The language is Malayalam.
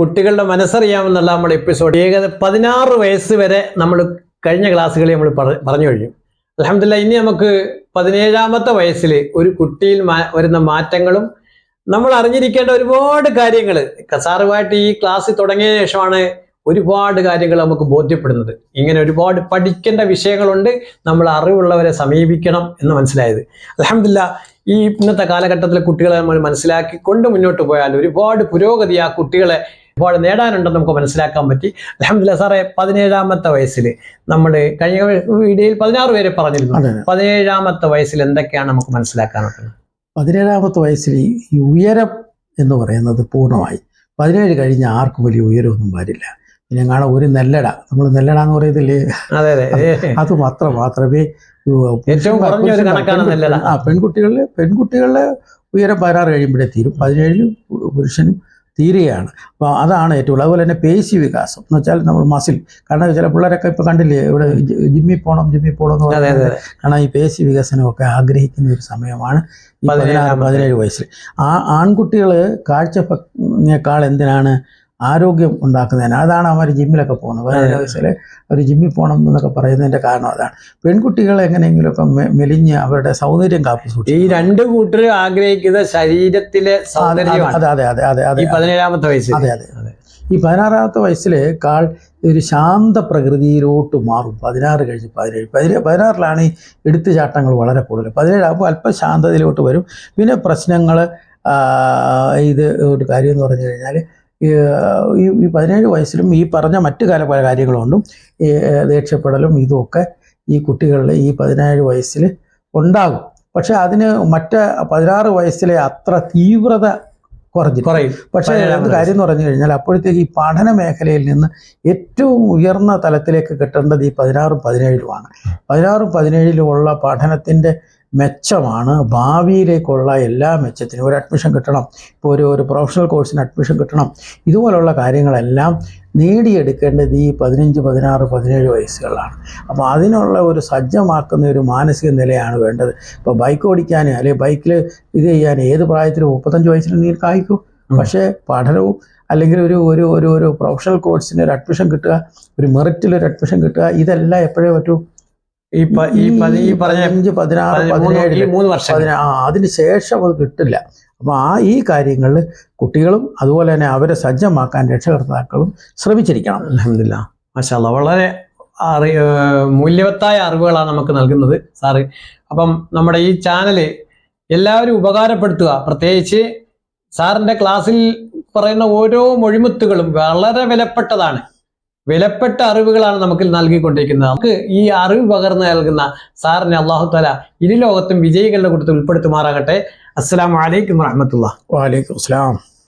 കുട്ടികളുടെ മനസ്സറിയാമെന്നുള്ള നമ്മൾ എപ്പിസോഡ് ഏകദേശം പതിനാറ് വയസ്സ് വരെ നമ്മൾ കഴിഞ്ഞ ക്ലാസ്സുകളിൽ നമ്മൾ പറഞ്ഞു കഴിഞ്ഞു. അലഹമില്ല ഇനി നമുക്ക് പതിനേഴാമത്തെ വയസ്സിൽ ഒരു കുട്ടിയിൽ വരുന്ന മാറ്റങ്ങളും നമ്മൾ അറിഞ്ഞിരിക്കേണ്ട ഒരുപാട് കാര്യങ്ങൾ. സാറുമായിട്ട് ഈ ക്ലാസ് തുടങ്ങിയ ശേഷമാണ് ഒരുപാട് കാര്യങ്ങൾ നമുക്ക് ബോധ്യപ്പെടുന്നത്. ഇങ്ങനെ ഒരുപാട് പഠിക്കേണ്ട വിഷയങ്ങളുണ്ട്. നമ്മൾ അറിവുള്ളവരെ സമീപിക്കണം എന്ന് മനസ്സിലായത്. അലഹമില്ല ഈ ഇന്നത്തെ കാലഘട്ടത്തിലെ കുട്ടികളെ നമ്മൾ മനസ്സിലാക്കി കൊണ്ട് മുന്നോട്ട് പോയാൽ ഒരുപാട് പുരോഗതി ആ കുട്ടികളെ ഒരുപാട് നേടാനുണ്ടെന്ന് നമുക്ക് മനസ്സിലാക്കാൻ പറ്റി. അലഹമില്ല സാറേ പതിനേഴാമത്തെ വയസ്സിൽ നമ്മൾ കഴിഞ്ഞ വീഡിയോയിൽ പതിനാറ് പേരെ പറഞ്ഞിരുന്നു. പതിനേഴാമത്തെ വയസ്സിൽ എന്തൊക്കെയാണ് നമുക്ക് മനസ്സിലാക്കാനൊക്കെ പതിനേഴാമത്തെ വയസ്സിൽ ഈ ഉയരം എന്ന് പറയുന്നത് പൂർണമായി. പതിനേഴ് കഴിഞ്ഞ് ആർക്കും വലിയ ഉയരമൊന്നും വരില്ല. കാണാം ഒരു നെല്ലട. നമ്മൾ നെല്ലട എന്ന് പറയത്തില്ലേ? അതെ അതെ. അത് മാത്രം മാത്രമേ ഈ ഏറ്റവും കുറഞ്ഞ ഒരു കണക്കാണ് നെല്ലട. ആ പെൺകുട്ടികളിലെ പെൺകുട്ടികളുടെ ഉയരം പതിനാറ് കഴിയുമ്പോഴേ തീരും. പതിനേഴിലും പുരുഷനും തീരുകയാണ് അപ്പോൾ അതാണ് ഏറ്റവും അതുപോലെ തന്നെ പേശി വികാസം. എന്ന് വെച്ചാൽ നമ്മൾ മസിൽ. കാരണം ചില പിള്ളേരൊക്കെ ഇപ്പോൾ കണ്ടില്ലേ ഇവിടെ ജിമ്മി ജിമ്മിൽ പോകണം ജിമ്മിൽ പോകണം എന്ന് പറയുന്നത് കാരണം ഈ പേശി വികസനമൊക്കെ ആഗ്രഹിക്കുന്ന ഒരു സമയമാണ് ഈ പതിനാറ്. പതിനേഴ് വയസ്സിൽ. ആ ആൺകുട്ടികൾ കാഴ്ചക്കാൾ എന്തിനാണ്? ആരോഗ്യം ഉണ്ടാക്കുന്നതിന് അതാണ് അവർ ജിമ്മിലൊക്കെ പോകുന്നത്. പതിനേഴ് വയസ്സിൽ അവർ ജിമ്മിൽ പോകണം എന്നൊക്കെ പറയുന്നതിന്റെ കാരണം അതാണ്. പെൺകുട്ടികൾ എങ്ങനെയെങ്കിലും ഒക്കെ മെലിഞ്ഞ് അവരുടെ സൗന്ദര്യം കാപ്പി ഈ രണ്ട് കൂട്ടർ ആഗ്രഹിക്കുന്ന ശരീരത്തിലെ അതെ അതെ അതെ അതെ അതെ പതിനേഴാമത്തെ വയസ്സിൽ അതെ അതെ. ഈ പതിനാറാമത്തെ വയസ്സിൽ കാൾ ഒരു ശാന്ത പ്രകൃതിയിലോട്ട് മാറും. പതിനാറ് കഴിഞ്ഞ് പതിനേഴ്. പതിനേഴ് പതിനാറിലാണ് ഈ എടുത്തുചാട്ടങ്ങൾ വളരെ കൂടുതൽ. പതിനേഴാകുമ്പോൾ അല്പം ശാന്തതയിലോട്ട് വരും. പിന്നെ പ്രശ്നങ്ങൾ ഇത് ഒരു കാര്യം എന്ന് പറഞ്ഞു കഴിഞ്ഞാൽ ഈ ഈ പതിനേഴ് വയസ്സിലും ഈ പറഞ്ഞ മറ്റു കാല പല കാര്യങ്ങളുണ്ടും ഈ ദേഷ്യപ്പെടലും ഇതുമൊക്കെ ഈ കുട്ടികളിൽ ഈ പതിനേഴ് വയസ്സിൽ ഉണ്ടാകും. പക്ഷെ അതിന് മറ്റ് പതിനാറ് വയസ്സിലെ അത്ര തീവ്രത കുറഞ്ഞു കുറയും. പക്ഷേ അത് കാര്യം എന്ന് പറഞ്ഞു കഴിഞ്ഞാൽ അപ്പോഴത്തേക്ക് ഈ പഠന മേഖലയിൽ നിന്ന് ഏറ്റവും ഉയർന്ന തലത്തിലേക്ക് കിട്ടേണ്ടത് ഈ പതിനാറും പതിനേഴിലുമാണ് പതിനാറും പതിനേഴിലുമുള്ള പഠനത്തിന്റെ മെച്ചമാണ്. ഭാവിയിലേക്കുള്ള എല്ലാ മെച്ചത്തിനും ഒരു അഡ്മിഷൻ കിട്ടണം. ഇപ്പോൾ ഒരു ഒരു പ്രൊഫഷണൽ കോഴ്സിന് അഡ്മിഷൻ കിട്ടണം. ഇതുപോലുള്ള കാര്യങ്ങളെല്ലാം നേടിയെടുക്കേണ്ടത് ഈ പതിനഞ്ച് പതിനാറ് പതിനേഴ് വയസ്സുകളാണ് അപ്പോൾ അതിനുള്ള ഒരു സജ്ജമാക്കുന്ന ഒരു മാനസിക നിലയാണ് വേണ്ടത്. ഇപ്പോൾ ബൈക്ക് ഓടിക്കാൻ അല്ലെങ്കിൽ ബൈക്കിൽ ഇത് ചെയ്യാൻ ഏത് പ്രായത്തിൽ മുപ്പത്തഞ്ച് വയസ്സിൽ നീ കായ്ക്കും. പക്ഷേ പഠനവും അല്ലെങ്കിൽ ഒരു ഒരു ഒരു ഒരു പ്രൊഫഷണൽ കോഴ്സിന് ഒരു അഡ്മിഷൻ കിട്ടുക ഒരു മെറിറ്റിൽ ഒരു അഡ്മിഷൻ കിട്ടുക ഇതെല്ലാം എപ്പോഴേ പറ്റൂ? ഈ പറഞ്ഞ അഞ്ച് പതിനാറ് പതിനേഴ് മൂന്ന് വർഷം. അതിന് ശേഷം അത് കിട്ടില്ല. അപ്പോൾ ആ ഈ കാര്യങ്ങളിൽ കുട്ടികളും അതുപോലെ തന്നെ അവരെ സജ്ജമാക്കാൻ രക്ഷകർത്താക്കളും ശ്രമിച്ചിരിക്കണം. അലഹമില്ല മാഷാല്ല വളരെ അറി മൂല്യവത്തായ അറിവുകളാണ് നമുക്ക് നൽകുന്നത് സാറ്. അപ്പം നമ്മുടെ ഈ ചാനൽ എല്ലാവരും ഉപകാരപ്പെടുത്തുക. പ്രത്യേകിച്ച് സാറിന്റെ ക്ലാസ്സിൽ പറയുന്ന ഓരോ മൊഴിമുത്തുകളും വളരെ വിലപ്പെട്ടതാണ്. വിലപ്പെട്ട അറിവുകളാണ് നമുക്ക് നൽകിക്കൊണ്ടിരിക്കുന്നത്. നമുക്ക് ഈ അറിവ് പകർന്നു നൽകുന്ന സാറിനെ അള്ളാഹു തല ഇരു ലോകത്തും വിജയികളുടെ കൂട്ടത്തിൽ ഉൾപ്പെടുത്തുമാറാകട്ടെ. അസ്സാം വാലേക്കും അസ്സലാം.